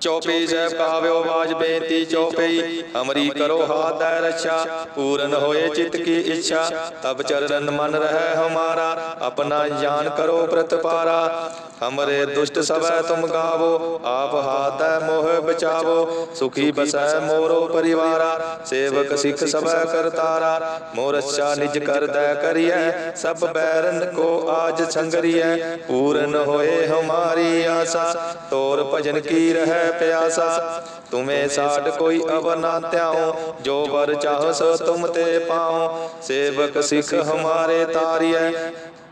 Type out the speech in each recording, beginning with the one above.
ਚੌਪਈ ਸਾਹਿਬ ਕਾਵਿਓ ਬਾਜ ਬੇਨਤੀ ਚੌਪਈ ਹਮਰੀ ਕਰੋ ਹਾਥ ਹੈ ਰੱਛਾ, ਪੂਰਨ ਹੋਏ ਚਿਤ ਕੀ ਇੱਛਾ। ਤਬ ਚਰਨ ਮਨ ਰਹਿ ਹਮਾਰਾ, ਆਪਣਾ ਜਾਨ ਕਰੋ ਪ੍ਰਤਪਾਰਾ ਹਮਰੇ ਦੁਸ਼ਟ ਸਭੈ ਤੁਮ ਗਾਵੋ, ਆਪ ਹਾਥ ਹੈ ਮੋਹ ਬਚਾਵੋ। ਸੁਖੀ ਬਸੈ ਮੋਰੋ ਪਰਿਵਾਰਾ, ਸੇਵਕ ਸਿੱਖ ਸਭੈ ਕਰਤਾਰਾ ਮੋਰ ਅੱਛਾ ਨਿਜ ਕਰਦੈ ਕਰੀਐ, ਸਭ ਬੈਰਨ ਕੋ ਆਜ ਸੰਗਰੀਐ। ਪੂਰਨ ਹੋਏ ਹਮਾਰੀ ਆਸਾ, ਤੋਰ ਭਜਨ ਕੀ ਰਹਿ ਪਿਆਸਾ ਤੁਮੇ ਸਾਡ ਕੋਈ ਅਵਰ ਨਾ ਧਿਆਓ, ਜੋ ਵਰ ਚਾਹੋ ਤੁਮ ਤੇ ਪਾਓ। ਸੇਵਕ ਸਿੱਖ ਹਮਾਰੇ ਤਾਰੀਐ,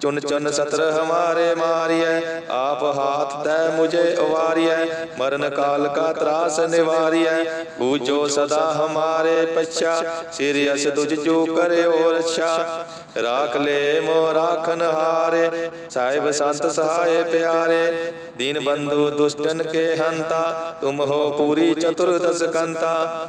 ਚੁਨ ਚੁਨ ਸਤਰ ਹਮਾਰੇ ਮਾਰੀਐ। ਆਪ ਹਾਥ ਤੈ ਮੁਝੇ ਉਵਾਰੀਐ ਮਰਨ ਕਾਲ ਕਾ ਤਰਾਸ ਨਿਵਾਰੀਐ। ਬੂਝੋ ਸਦਾ ਹਮਾਰੇ ਪਛਾ, ਸਿਰ ਅਸ ਤੁਝ ਜੋ ਕਰਿਓ ਰਛਾ ਰਾਖ ਲੈ ਮੋ ਰਾਖਨ ਹਾਰੇ, ਸਾਹਿਬ ਸੰਤ ਸਹਾਏ ਪਿਆਰੇ। ਦੀਨ ਬੰਧੂ ਦੁਸ਼ਟਨ ਕੇ ਹੰਤਾ, ਤੁਮ ਹੋ ਪੂਰੀ ਚਤੁਰਦਸ ਕੰਤਾ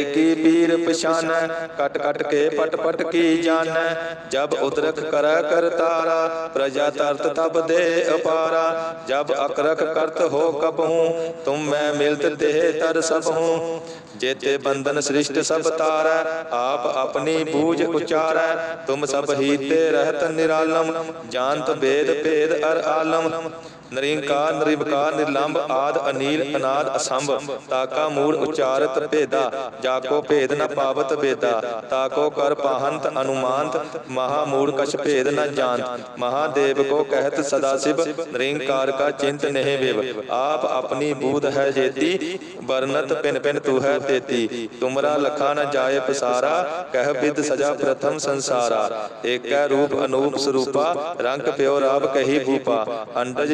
ਪੀਰ ਪਛਾਨੈ? ਕਟ ਕਟ ਕੇ ਪਟ ਪਟ ਕੀ ਜਾਣੈ? ਜਬ ਉਦਰਕ ਕਰੈ ਕਰਤਾਰਾ ਪ੍ਰਜਾ ਤਰਤ ਤਬ ਦੇ ਅਪਾਰਾ। ਜਬ ਅਕਰਖ ਕਰਤ ਹੋ ਕਬਹੂ ਤੁਮ ਮੈਂ ਮਿਲਤ ਦੇਹ ਤਰ ਸਭ। ਹੂੰ ਜੇਤੇ ਬੰਧਨ ਸ੍ਰਿਸ਼ਟ ਸਭ ਤਾਰੈ, ਆਪ ਆਪਣੀ ਬੂਝ ਉਚਾਰੈ। ਤੁਮ ਸਭ ਹੀ ਤੇ ਰਹਿਤ ਨਿਰਾਲਮ, ਜਾਣਤ ਵੇਦ ਭੇਦ ਅਰ ਆਲਮ। ਨਰਿੰਕਾਰ ਨਿਰਵਕਾਰ ਨਿਰਲੰਭ ਆਦ, ਅਨੀਲ, ਅਨਾਦ, ਅਸੰਭ। ਤਾਕਾ ਮੂੜ ਉਚਾਰਤ ਭੇਦਾ, ਜਾਕੋ ਭੇਦ ਨ ਪਾਵਤ ਵੇਦਾ ਤਾਕੋ ਕਰ ਪਾਹੰਤ ਅਨੁਮਾਨਤ, ਮਹਾ ਮੂੜ ਕਛ ਭੇਦ ਨ ਜਾਣਤ। ਮਹਾਦੇਵ ਕੋ ਕਹਿਤ ਸਦਾ ਸਿਵ, ਨਿਰੰਕਾਰ ਕਾ ਚਿੰਤ ਨਹਿ ਵਿਵ। ਆਪ ਆਪਣੀ ਬੂਧ ਹੈ ਜੇਤੀ, ਵਰਨਤ ਪਿਨ ਪਿਨ ਤੂ ਹੈ ਤੇਤੀ। ਤੁਮਰਾ ਲਖਾ ਨ ਜਾਏ ਪਸਾਰਾ, ਕਹਿ ਬਿਦ ਸਜਾ ਪ੍ਰਥਮ ਸੰਸਾਰਾ। ਏਕੈ ਰੂਪ ਅਨੂਪ ਸਰੂਪਾ, ਰੰਗ ਪਿਓ ਰਾਬ ਕਹੀ ਭੂਪਾ। ਅੰਡਜ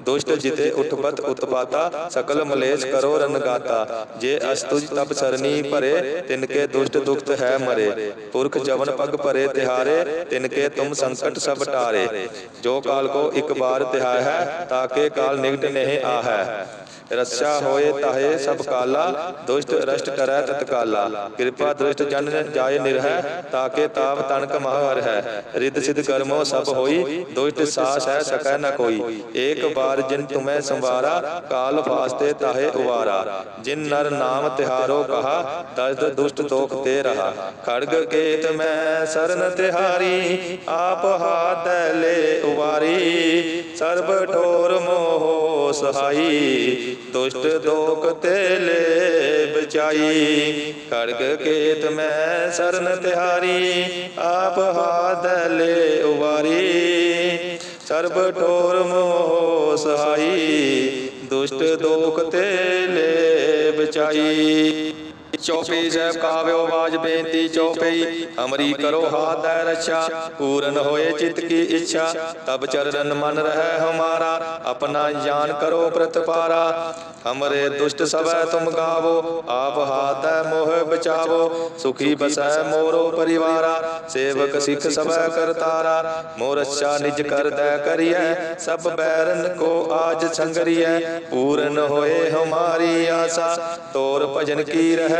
ਦੁਸ਼ਟ ਜਿਤੇ ਉਠਪਤ ਉਤਪਾਤਾ ਸਕਲ ਮਲੇਸ਼ ਕਰੋ ਰਨਗਾਤਾ ਜੇ ਅਸਤੁਜ ਤਪ ਸਰਨੀ ਭਰੇ ਤਿਨਕੇ ਦੁਸ਼ਟ ਦੁਖਤ ਹੈ ਮਰੇ। ਪੁਰਖ ਜਵਨ ਪਗ ਭਰੇ ਤਿਹਾਰੇ ਤਿਨਕੇ ਤੁਮ ਸੰਕਟ ਸਭ ਟਾਰੇ। ਜੋ ਕਾਲ ਕੋ ਇੱਕ ਬਾਰ ਤਿਹਾਇ ਹੈ ਤਾਕੇ ਕਾਲ ਨਿਕਟ ਨਹੀਂ ਆਹੈ। ਰਸਿਆ ਹੋਏ ਤਾਹੇ ਸਭ ਕਾਲਾ ਦੁਸ਼ਟ ਰਸ਼ਟ ਕਰੈ ਤਤਕਾਲਾ ਕਿਰਪਾ ਦ੍ਰਿਸ਼ਟ ਜਨ ਜਾਏ ਨਿਰਹਿ ਤਾਕੇ ਤਾਪ ਤਨਕ ਮਹਰ ਹੈ ਰਿੱਧ ਸਿਧ ਕਰਮੋ ਸਭ ਹੋਈ ਦੁਸ਼ਟ ਸਾਸ ਹੈ ਸਕੈ ਨ ਕੋਈ ਏਕ ਬਾਰ ਜਿਨ ਤੁਮੈ ਸੰਵਾਰਾ, ਕਾਲ ਫਾਸਤੇ ਤਾਹੇ ਉਵਾਰਾ। ਜਿਨ ਨਰ ਨਾਮ ਤਿਹਾਰੋ ਕਹਾ ਦਸਦ ਦੁਸ਼ਟ ਦੋਖ ਤੇ ਰਹਾ। ਖੜਗ ਕੇਤ ਮੈਂ ਸਰਨ ਤਿਹਾਰੀ, ਆਪ ਹਾਥ ਲੈ ਉਵਾਰੀ। ਸਰਬ ਠੋਰ ਮੋਹ ਸਹਾਈ, ਦੁਸ਼ਟ ਦੋਖ ਤੇ ਲੈ ਬਚਾਈ ਖੜਗ ਕੇਤ ਮੈਂ ਸਰਨ ਤਿਹਾਰੀ, ਆਪ ਹਾਥ ਲੈ ਉਵਾਰੀ। ਸਰਬ ਠੋਰ ਮੋਹ ਸਹਾਈ ਦੁਸ਼ਟ ਦੋਖ ਤੇ ਲੈ ਬਚਾਈ ਚੌਪਈ ਸਾਹਿਬ ਕਾਵਿਓ ਬਾਜ ਬੇਨਤੀ ਚੌਪਈ ਹਮਰੀ ਕਰੋ ਹਾਥ ਦੈ ਰੱਛਾ, ਪੂਰਨ ਹੋਏ ਚਿਤ ਕੀ ਇੱਛਾ, ਤਬ ਚਰਨ ਮਨ ਰਹਿ ਹਮਾਰਾ, ਆਪਣਾ ਜਾਨ ਕਰੋ ਪ੍ਰਤਪਾਰਾ। ਹਮਰੇ ਦੁਸ਼ਟ ਸਭੈ ਤੁਮ ਗਾਵੋ, ਆਪ ਹਾਥ ਮੋਹ ਬਚਾਵੋ, ਸੁਖੀ ਬਸੈ ਮੋਰੋ ਪਰਿਵਾਰਾ, ਸੇਵਕ ਸਿੱਖ ਸਭੈ ਕਰਤਾਰਾ ਮੋਰ ਅੱਛਾ ਨਿਜ ਕਰਦੈ ਕਰੀਐ, ਸਭ ਬੈਰਨ ਕੋ ਆਜ ਸੰਗਰੀਐ, ਪੂਰਨ ਹੋਏ ਹਮਾਰੀ ਆਸਾ, ਤੋਰ ਭਜਨ ਕੀ ਰਹਿ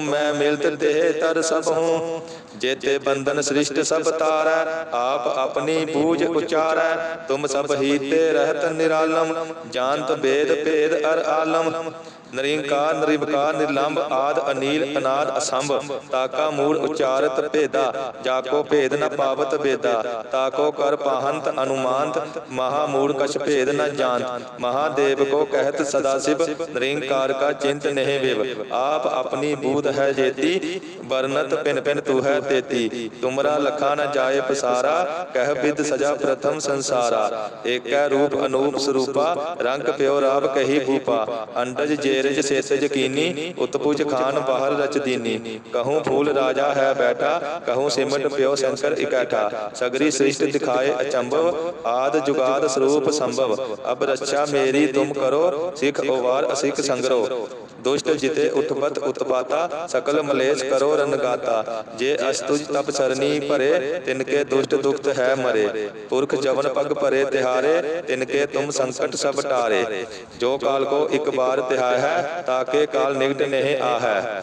ਤੁਮ ਮੈਂ ਮਿਲਤ ਤੇ ਤਰ ਸਭ ਹੂੰ। ਜੇਤੇ ਬੰਧਨ ਸ੍ਰਿਸ਼ਟ ਸਭ ਤਾਰੈ, ਆਪ ਆਪਣੀ ਬੂਝ ਉਚਾਰੈ। ਤੁਮ ਸਭ ਹੀ ਤੇ ਰਹਿਤ ਨਿਰਾਲਮ, ਜਾਣਤ ਭੇਦ ਭੇਦ ਅਰ ਆਲਮ। ਨਰਿੰਕਾਰ ਨਿਰਵਕਾਰ ਨਿਰਲੰਭ ਆਦ, ਅਨੀਲ, ਅਨਾਦ, ਅਸੰਭ। ਤਾਕਾ ਮੂੜ ਉਚਾਰਤ ਭੇਦਾ, ਜਾਕੋ ਭੇਦ ਨ ਪਾਵਤ ਵੇਦਾ ਤਾਕੋ ਕਰ ਪਾਹੰਤ ਅਨੁਮਾਨਤ, ਮਹਾ ਮੂੜ ਕਛ ਭੇਦ ਨ ਜਾਣਤ। ਮਹਾਦੇਵ ਕੋ ਕਹਿਤ ਸਦਾ ਸਿਵ, ਨਿਰੰਕਾਰ ਕਾ ਚਿੰਤ ਨਹਿ ਵਿਵ। ਆਪ ਆਪਣੀ ਬੂਧ ਹੈ ਜੇਤੀ, ਵਰਨਤ ਪਿਨ ਪਿਨ ਤੂ ਹੈ ਤੇਤੀ। ਤੁਮਰਾ ਲਖਾ ਨ ਜਾਏ ਪਸਾਰਾ, ਕਹਿ ਬਿਦ ਸਜਾ ਪ੍ਰਥਮ ਸੰਸਾਰਾ। ਏਕੈ ਰੂਪ ਅਨੂਪ ਸਰੂਪਾ, ਰੰਗ ਪਿਓ ਰਾਵ ਕਹੀ ਭੂਪਾ। ਅੰਡਜ ਜੇ ਜੇਰਜ ਸੇਤ ਜਕੀਨੀ ਉਤਪੁਜ ਖਾਨ ਬਾਹਰ ਰਚ ਦੀਨੀ ਕਹੂੰ ਫੂਲ ਰਾਜਾ ਹੈ ਬੈਠਾ ਕਹੂੰ ਸਿਮਟ ਪਿਓ ਸ਼ੰਕਰ ਇਕੱਠਾ। ਸਗਰੀ ਸ੍ਰਿਸ਼ਟ ਦਿਖਾਏ ਅਚੰਭਵ ਆਦ ਜੁਗਾਦ ਸਰੂਪ ਸੰਭਵ। ਅਬ ਰੱਛਾ ਮੇਰੀ ਤੁਮ ਕਰੋ ਸਿਖ ਓਵਾਰ ਅਸਿਖ ਸੰਗਰੋ। ਦੁਸ਼ਟ ਜਿਤੇ ਉਤਪਤ ਉਤਪਾਤਾ ਸਕਲ ਮਲੇਸ਼ ਕਰੋ ਰਨਗਾਤਾ ਜੇ ਅਸਤੁਜ ਤਪ ਸਰਨੀ ਭਰੇ ਤਿਨਕੇ ਦੁਸ਼ਟ ਦੁਖਤ ਹੈ ਮਰੇ। ਪੁਰਖ ਜਵਨ ਪਗ ਭਰੇ ਤਿਹਾਰੇ ਤਿਨਕੇ ਤੁਮ ਸੰਕਟ ਸਭ ਟਾਰੇ ਜੋ ਕਾਲ ਕੋ ਇੱਕ ਬਾਰ ਤਿਹਾਇ ਹੈ ਤਾਕੇ ਕਾਲ ਨਿਗਟ ਨਹੀਂ ਆਹੈ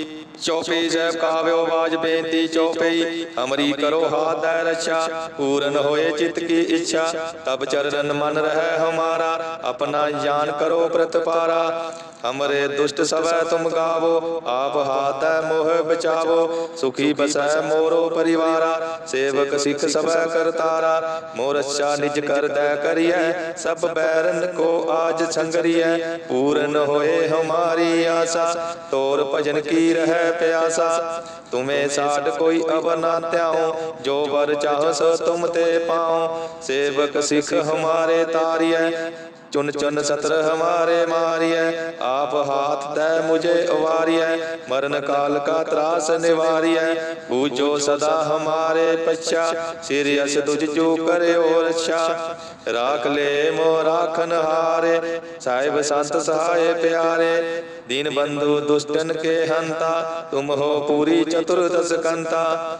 ਚੌਪਈ ਸਾਹਿਬ ਕਾਵਿਓ ਬਾਜ ਬੇਨਤੀ ਚੌਪਈ ਹਮਰੀ ਕਰੋ ਹਾਥ ਹੈ ਰੱਛਾ, ਪੂਰਨ ਹੋਏ ਚਿਤ ਕੀ ਇੱਛਾ। ਤਬ ਚਰਨ ਮਨ ਰਹਿ ਹਮਾਰਾ, ਆਪਣਾ ਜਾਨ ਕਰੋ ਪ੍ਰਤਪਾਰਾ ਹਮਰੇ ਦੁਸ਼ਟ ਸਵੈ ਤੁਮ ਗਾਵੋ, ਆਪ ਹਾਥ ਦੈ ਮੋਹ ਬਚਾਵੋ। ਸੁਖੀ ਬਸੈ ਮੋਰੋ ਪਰਿਵਾਰਾ, ਸੇਵਕ ਸਿੱਖ ਸਵੈ ਕਰਤਾਰਾ ਮੋਰ ਅੱਛਾ ਨਿਜ ਕਰਦੈ ਕਰੀਐ, ਸਭ ਬੈਰਨ ਕੋ ਆਜ ਸੰਗਰੀਐ। ਪੂਰਨ ਹੋਏ ਹਮਾਰੀ ਆਸਾ, ਤੋਰ ਭਜਨ ਕੀ ਰਹਿ ਪਿਆਸਾ ਤੁਮੇ ਸਾਡ ਕੋਈ ਅਵਰ ਨਾ ਧਿਆਉ ਜੋ ਵਰ ਚਾਹ ਸੋ ਤੁਮ ਤੇ ਪਾਉ। ਸੇਵਕ ਸਿੱਖ ਹਮਾਰੇ ਤਾਰੀਐ। ਚੁਨ ਚੁਨ ਸਤਰ ਹਮਾਰੇ ਮਾਰਿਐ, ਆਪ ਹਾਥ ਤੈ ਮੁਝੇ ਅਵਾਰਿਐ, ਮਰਨ ਕਾਲ ਕਾ ਤਰਾਸ ਨਿਵਾਰਿਐ, ਪੂਜੋ ਸਦਾ ਹਮਾਰੇ ਪਛਾ, ਸਿਰ ਅਸ ਤੁਝ ਜੋ ਕਰਿਓ ਰੱਛਾ। ਰਾਖ ਲੈ ਮੋ ਰਾਖਨ ਹਾਰੇ, ਸਾਹਿਬ ਸੰਤ ਸਹਾਏ ਪਿਆਰੇ, ਦੀਨ ਬੰਧੂ ਦੁਸ਼ਟਨ ਕੇ ਹੰਤਾ, ਤੁਮ ਹੋ ਪੂਰੀ ਚਤੁਰਦਸ ਕੰਤਾ।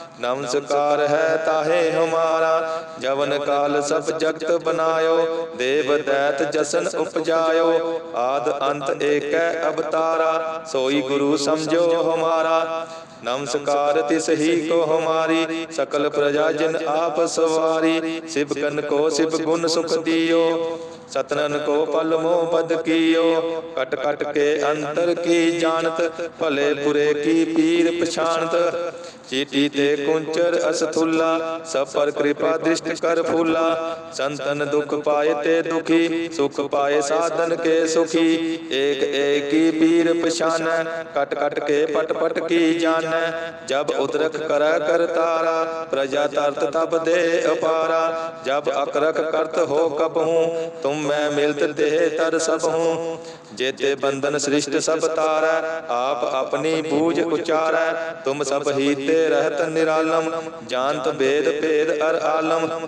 नमस्कार है ताहे हमारा जवन काल सब जगत बनायो देव दैत जसन उपजायो आद अंत एक अवतारा सोई गुरु समझो हमारा नमस्कार तिस ही को हमारी सकल प्रजा जिन आप सवारी शिव कन को शिव गुण सुख दियो सतनन को पल मोह पद कियो कट कट के अंतर की जानत भले बुरे की पीर पछानत ਚੀਟੀ ਤੇ ਕੁੰਚਰ ਅਸਥੁੱਲਾ ਸਭ ਪਰ ਕਿਰਪਾ ਦ੍ਰਿਸ਼ਟ ਕਰ ਫੂਲਾ। ਸੰਤਨ ਦੁਖ ਪਾਏ ਤੇ ਦੁਖੀ, ਸੁਖ ਪਾਏ ਸਾਧਨ ਕੇ ਸੁਖੀ। ਏਕ ਏਕੀ ਪੀਰ ਪਛਾਨੈ, ਕਟ ਕਟ ਕੇ ਪਟ ਪਟ ਕੀ ਜਾਣੈ। ਜਬ ਉਦਰਖ ਕਰੈ ਕਰਤਾਰਾ ਪ੍ਰਜਾ ਤਰਤ ਤਬ ਦੇ ਅਪਾਰਾ। ਜਬ ਅਕਰਖ ਕਰਤ ਹੋ ਕਬਹੂ ਤੁਮ ਮੈਂ ਮਿਲਤ ਤੇ ਤਰ ਸਭ ਹੂੰ ਜੇਤੇ ਬੰਧਨ ਸ੍ਰਿਸ਼ਟ ਸਭ ਤਾਰੈ, ਆਪ ਆਪਣੀ ਬੂਝ ਉਚਾਰੈ। ਤੁਮ ਸਭ ਹੀਤੇ ਰਹਿਤ ਨਿਰਾਲਮ ਜਾਨਤ ਭੇਦ ਭੇਦ ਅਰ ਆਲਮ।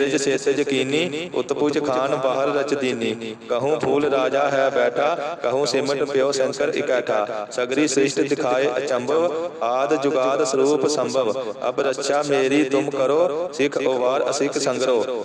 ਜੇਰਜ ਸੇਸੇ ਯਕੀਨੀ ਉਤਪੁਜ ਖਾਨ ਬਾਹਰ ਰਚ ਦੀਨੀ। ਕਹੂੰ ਫੂਲ ਰਾਜਾ ਹੈ ਬੈਠਾ, ਕਹੂੰ ਸਿਮਟ ਪਿਓ ਸ਼ੰਕਰ ਇਕੱਠਾ। ਸਗਰੀ ਸ੍ਰਿਸ਼ਟ ਦਿਖਾਏ ਅਚੰਭਵ, ਆਦ ਜੁਗਾਦ ਸਰੂਪ ਸੰਭਵ। ਅਬ ਰੱਛਾ ਮੇਰੀ ਤੁਮ ਕਰੋ, ਸਿੱਖ ਉਵਾਰ ਅਸਿੱਖ ਸੰਗਰੋ।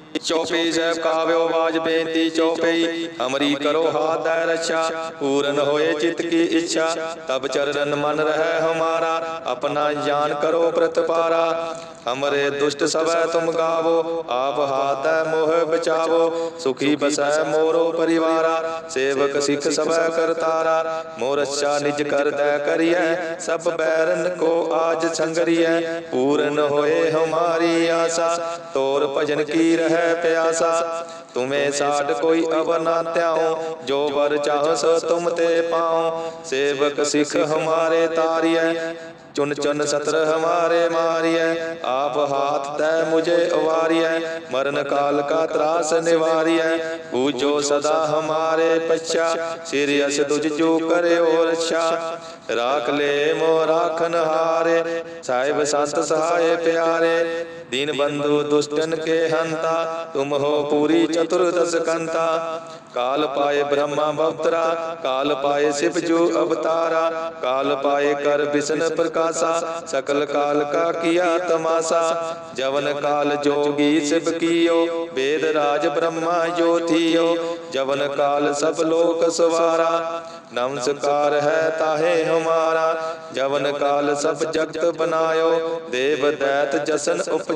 ਚੌਪਈ ਸਾਹਿਬ ਕਾਵਿਓ ਬਾਜ ਬੇਨਤੀ ਚੌਪਈ ਹਮਰੀ ਕਰੋ ਹਾਥ ਦੈ ਰੱਛਾ। ਪੂਰਨ ਹੋਏ ਚਿਤ ਕੀ ਇੱਛਾ। ਤਬ ਚਰਨ ਮਨ ਰਹਿ ਹਮਾਰਾ। ਆਪਣਾ ਜਾਨ ਕਰੋ ਪ੍ਰਤਪਾਰਾ ਹਮਰੇ ਦੁਸ਼ਟ ਸਵੈ ਤੁਮ ਗਾਵੋ। ਆਪ ਦੈ ਮੋਹ ਬਚਾਵੋ। ਸੁਖੀ ਬਸੈ ਮੋਰੋ ਪਰਿਵਾਰਾ। ਸੇਵਕ ਸਿੱਖ ਸਵੈ ਕਰਤਾਰਾ। ਮੋਰ ਅੱਛਾ ਨਿਜ ਕਰਦੈ ਕਰੀਐ। ਸਭ ਬੈਰਨ ਕੋ ਆਜ ਸੰਗਰੀਐ। ਪੂਰਨ ਹੋਏ ਹਮਾਰੀ ਆਸਾ ਤੋਰ ਭਜਨ ਕੀ ਰਹਿ ਪਿਆਸਾ, ਤੁਮੇ ਸਾਡ ਕੋਈ ਅਵ ਨਾ ਧਿਆਉ ਜੋ ਵਰ ਚਾਹ ਤੁਮ ਤੇ ਪਾਉ ਸੇਵਕ ਸਿੱਖ ਹਮਾਰੇ ਤਾਰੀਐ, ਚੁਨ ਚੁਨ ਸਤਰ ਹਮਾਰੇ ਮਾਰੀਐ। ਆਪ ਹਾਥ ਤੈ ਮੁਝੇ ਉਵਾਰੀਐ ਮਰਨ ਕਾਲ ਕਾ ਤਰਾਸ ਨਿਵਾਰੀਐ। ਪੂਜੋ ਸਦਾ ਹਮਾਰੇ ਪਛਾ, ਸਿਰ ਅਸ ਤੁਝ ਜੋ ਕਰਿਓ ਰਛਾ ਰਾਖ ਲੈ ਮੋ ਰਾਖਨ ਹਾਰੇ, ਸਾਹਿਬ ਸੰਤ ਸਹਾਏ ਪਿਆਰੇ। दीन बंधु दुष्टन के हंता तुम हो पूरी चतुर्दश कंता काल पाए ब्रह्मा बवतरा काल पाए शिव जो अवतारा काल पाए कर विष्ण प्रकाशा सकल काल का किया तमाशा जवन काल जोगी शिव कियो वेद राज ब्रह्मा ज्योतियो जवन काल सब लोक सवारा नमस्कार है ताहे हमारा जवन काल सब जगत बनायो देव दैत जसन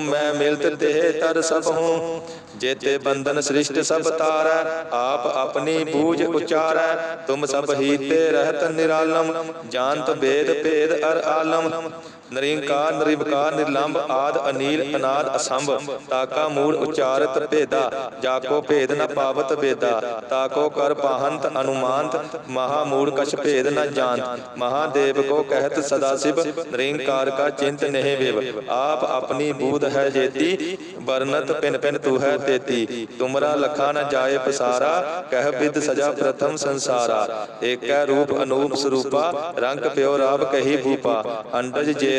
ਮੈਂ ਮਿਲਤ ਦੇਹ ਤਰ ਸਭ ਹੂੰ। ਜੇਤੇ ਬੰਧਨ ਸ੍ਰਿਸ਼ਟ ਸਭ ਤਾਰੈ, ਆਪ ਆਪਣੀ ਬੂਝ ਉਚਾਰੈ। ਤੁਮ ਸਭ ਹੀ ਤੇ ਰਹਿਤ ਨਿਰਾਲਮ, ਜਾਣਤ ਭੇਦ ਭੇਦ ਅਰ ਆਲਮ। ਨਰਿੰਕਾਰ ਨਿਰਵਕਾਰ ਨਿਰਲੰਭ ਆਦ, ਅਨੀਲ, ਅਨਾਦ, ਅਸੰਭ। ਤਾਕਾ ਮੂਲ ਉਚਾਰਤ ਭੇਦਾ, ਜਾਕੋ ਭੇਦ ਨ ਪਾਵਤ ਵੇਦਾ ਤਾਕੋ ਕਰ ਪਾਹੰਤ ਅਨੁਮਾਨਤ, ਮਹਾ ਮੂੜ ਕਛ ਭੇਦ ਨ ਜਾਣਤ। ਮਹਾਦੇਵ ਕੋ ਕਹਿਤ ਸਦਾ ਸਿਵ, ਨਿਰੰਕਾਰ ਕਾ ਚਿੰਤ ਨਹਿ ਵਿਵ। ਆਪ ਆਪਣੀ ਬੂਧ ਹੈ ਜੇਤੀ, ਵਰਨਤ ਪਿਨ ਪਿਨ ਤੂ ਹੈ ਤੇਤੀ। ਤੁਮਰਾ ਲਖਾ ਨ ਜਾਏ ਪਸਾਰਾ, ਕਹਿ ਬਿਦ ਸਜਾ ਪ੍ਰਥਮ ਸੰਸਾਰਾ। ਏਕੈ ਰੂਪ ਅਨੂਪ ਸਰੂਪਾ, ਰੰਗ ਪਿਓ ਰਾਬ ਕਹੀ ਭੂਪਾ। ਅੰਡਜ ਜੇ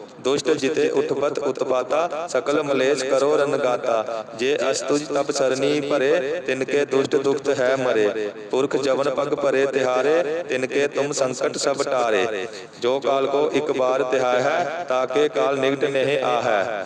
ਦੁਸ਼ਟ ਜਿਤੇ ਉਠਪਤ ਉਤਪਾਤਾ ਸਕਲ ਮਲੇਸ਼ ਕਰੋ ਰਨ ਗਾਤਾ ਜੇ ਅਸਤੁਜ ਤਪ ਸਰਨੀ ਭਰੇ ਤਿਨਕੇ ਦੁਸ਼ਟ ਦੁਖਤ ਹੈ ਮਰੇ। ਪੁਰਖ ਜਵਨ ਪਗ ਭਰੇ ਤਿਹਾਰੇ ਤਿਨਕੇ ਤੁਮ ਸੰਕਟ ਸਭ ਟਾਰੇ। ਜੋ ਕਾਲ ਕੋ ਇੱਕ ਬਾਰ ਤਿਹਾਇ ਹੈ ਤਾਕੇ ਕਾਲ ਨਿਕਟ ਨਹੀਂ ਆਹੈ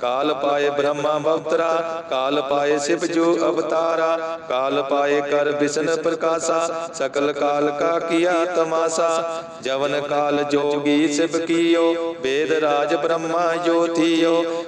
ਕਾਲ ਪਾਏ ਬ੍ਰਹਮਾ ਬਵਤਰਾ ਕਾਲ ਪਾਏ ਸਿਵ ਜੋ ਅਵਤਾਰਾ, ਕਾਲ ਪਾਏ ਕਰ ਬਿਸ਼ਨ ਪ੍ਰਕਾਸ਼ਾ, ਸਕਲ ਕਾਲ ਕਾ ਕੀਆ ਤਮਾਸਾ, ਜਵਨ ਕਾਲ ਜੋਗੀ ਸਿਵ ਕੀਓ, ਵੇਦ ਰਾਜ ਬ੍ਰਹਮਾ ਜੋਤੀਓ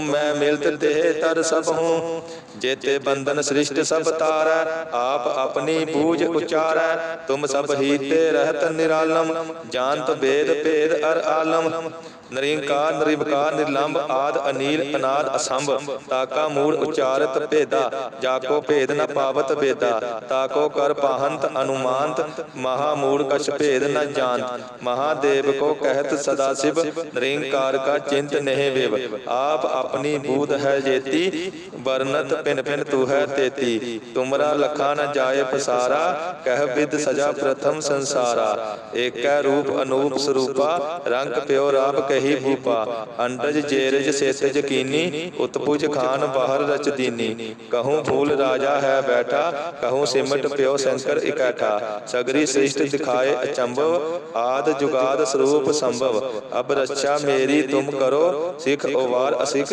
ਮੈਂ ਮਿਲਤ ਦੇਹ ਤਰ ਸਭ ਹੂੰ। ਜੇਤੇ ਬੰਧਨ ਸ੍ਰਿਸ਼ਟ ਸਭ ਤਾਰੈ, ਆਪ ਆਪਣੀ ਬੂਝ ਉਚਾਰੈ। ਤੁਮ ਸਭ ਹੀ ਤੇ ਰਹਿਤ ਨਿਰਾਲਮ, ਜਾਣਤ ਭੇਦ ਭੇਦ ਅਰ ਆਲਮ। ਨਰਿੰਕਾਰ ਨਿਰਵਕਾਰ ਨਿਰਲੰਭ ਆਦ ਅਨੀਲ ਅਨਾਦ ਅਸੰਭ। ਤਾਕਾ ਮੂੜ ਉਚਾਰਤ ਭੇਦਾ, ਜਾਕੋ ਭੇਦ ਨ ਪਾਵਤ ਵੇਦਾ। ਤਾਕੋ ਕਰ ਪਾਹੰਤ ਅਨੁਮਾਨਤ, ਮਹਾ ਮੂੜ ਕਛ ਭੇਦ ਨ ਜਾਣਤ। ਮਹਾਦੇਵ ਕੋ ਕਹਿਤ ਸਦਾ ਸਿਵ, ਨਿਰੰਕਾਰ ਕਾ ਚਿੰਤ ਨਹਿ ਵਿਵ। ਆਪ ਆਪਣੀ ਬੂਧ ਹੈ ਜੇਤੀ, ਵਰਨਤ ਪਿਨ ਪਿਨ ਤੂ ਹੈ ਤੇਤੀ। ਤੁਮਰਾ ਲਖਾ ਨ ਜਾਏ ਪਸਾਰਾ, ਕਹਿ ਵਿਦ ਸਜਾ ਪ੍ਰਥਮ ਸੰਸਾਰਾ। ਏਕੈ ਰੂਪ ਅਨੂਪ ਸਰੂਪਾ, ਰੰਗ ਪਿਓ ਰਾਪ ਕਹੀ ਭੂਪਾ। ਅੰਡਜ ਜੇਰਜ ਸੇਤਜ ਕੀਨੀ, ਉਤਪੁਜ ਖਾਨ ਬਾਹਰ ਰਚ ਦੀਨੀ। ਕਹੂੰ ਫੂਲ ਰਾਜਾ ਹੈ ਬੈਠਾ, ਕਹੂੰ ਸਿਮਟ ਪਿਓ ਸ਼ੰਕਰ ਇਕੱਠਾ। ਸਗਰੀ ਸ੍ਰਿਸ਼ਟ ਦਿਖਾਏ ਅਚੰਭਵ, ਆਦ ਜੁਗਾਦ ਸਰੂਪ ਸੰਭਵ। ਅਬ ਰੱਛਾ ਮੇਰੀ ਤੁਮ ਕਰੋ, ਸਿੱਖ ਓਵਾਰ ਅਸਿੱਖ